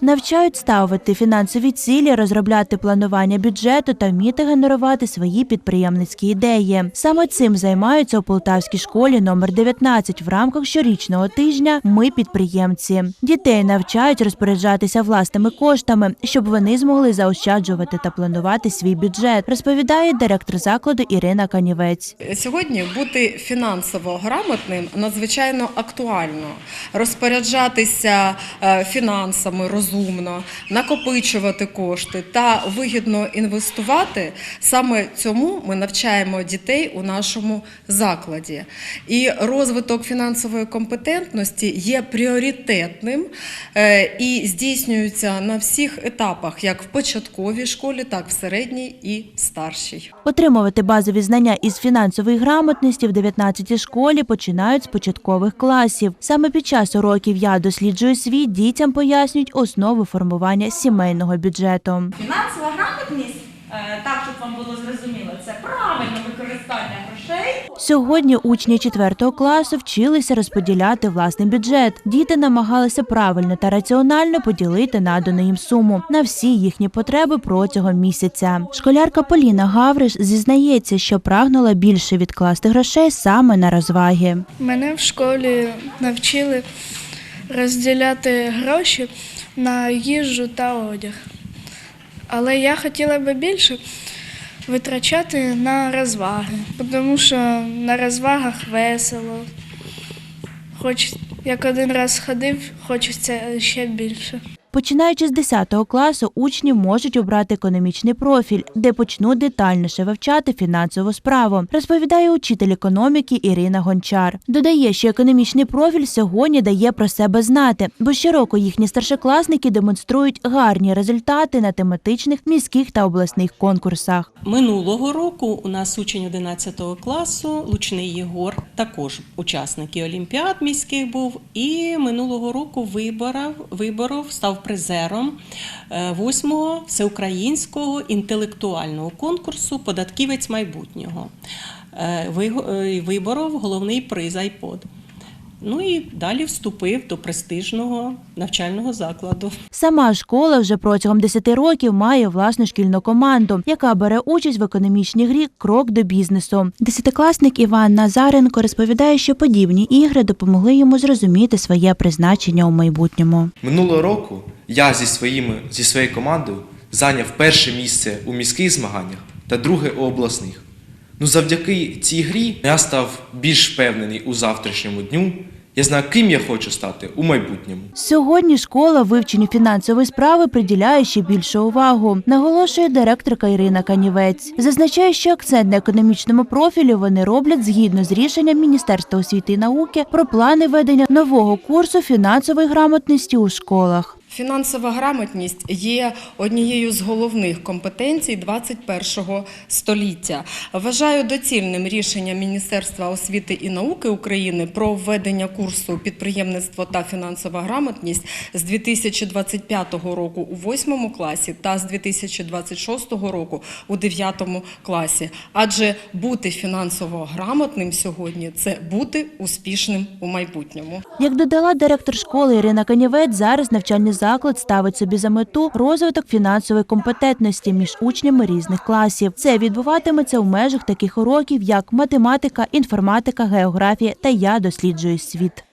Навчають ставити фінансові цілі, розробляти планування бюджету та вміти генерувати свої підприємницькі ідеї. Саме цим займаються у Полтавській школі номер 19 в рамках щорічного тижня Ми підприємці. Дітей навчають розпоряджатися власними коштами, щоб вони змогли заощаджувати та планувати свій бюджет, розповідає директор закладу Ірина Канівець. Сьогодні бути фінансово грамотним надзвичайно актуально. Розпоряджатися е, фінансами розумно, накопичувати кошти та вигідно інвестувати. Саме цьому ми навчаємо дітей у нашому закладі. І розвиток фінансової компетентності є пріоритетним е, і здійснюється на всіх етапах, як в початковій школі, так і в середній і старшій. Отримувати базові знання із фінансової грамотності в 19-й школі починають з початкових класів. Саме під час уроків я досліджую світ дітям пояснюють основи формування сімейного бюджету. Фінансова грамотність, е, так щоб вам було зрозуміло, це правильне використання грошей. Сьогодні учні 4 класу вчилися розподіляти власний бюджет. Діти намагалися правильно та раціонально поділити надану їм суму на всі їхні потреби протягом місяця. Школярка Поліна Гавриш зізнається, що прагнула більше відкласти грошей саме на розваги. Мене в школі навчили розділяти гроші на їжу та одяг. Але я хотіла би більше витрачати на розваги, тому що на розвагах весело. Хоч як один раз ходив, хочеться ще більше. Починаючи з 10 класу, учні можуть обрати економічний профіль, де почнуть детальніше вивчати фінансову справу, розповідає учитель економіки Ірина Гончар. Додає, що економічний профіль сьогодні дає про себе знати, бо щороку їхні старшокласники демонструють гарні результати на тематичних міських та обласних конкурсах. Минулого року у нас учень 11 класу Лучний Єгор, також учасник і Олімпіад міських був, і минулого року виборов, виборов став призером 8-го всеукраїнського інтелектуального конкурсу Податківець майбутнього. Е, е, Виборов головний приз iPod. Ну і далі вступив до престижного навчального закладу. Сама школа вже протягом 10 років має власну шкільну команду, яка бере участь в економічній грі Крок до бізнесу. Десятикласник Іван Назаренко розповідає, що подібні ігри допомогли йому зрозуміти своє призначення у майбутньому. Минулого року я зі, своїми, зі своєю командою зайняв перше місце у міських змаганнях та друге у обласних. Ну, завдяки цій грі я став більш впевнений у завтрашньому дню. Я знаю, ким я хочу стати у майбутньому. Сьогодні школа вивченню фінансової справи приділяє ще більшу увагу, наголошує директорка Ірина Канівець. Зазначає, що акцент на економічному профілі вони роблять згідно з рішенням Міністерства освіти і науки про плани ведення нового курсу фінансової грамотності у школах. Фінансова грамотність є однією з головних компетенцій 21 століття. Вважаю доцільним рішення Міністерства освіти і науки України про введення курсу підприємництво та фінансова грамотність з 2025 року у 8 класі та з 2026 року у 9 класі. Адже бути фінансово грамотним сьогодні це бути успішним у майбутньому. Як додала директор школи Ірина Канівець, зараз навчальний заклад ставить собі за мету розвиток фінансової компетентності між учнями різних класів. Це відбуватиметься у межах таких уроків, як математика, інформатика, географія та я досліджую світ.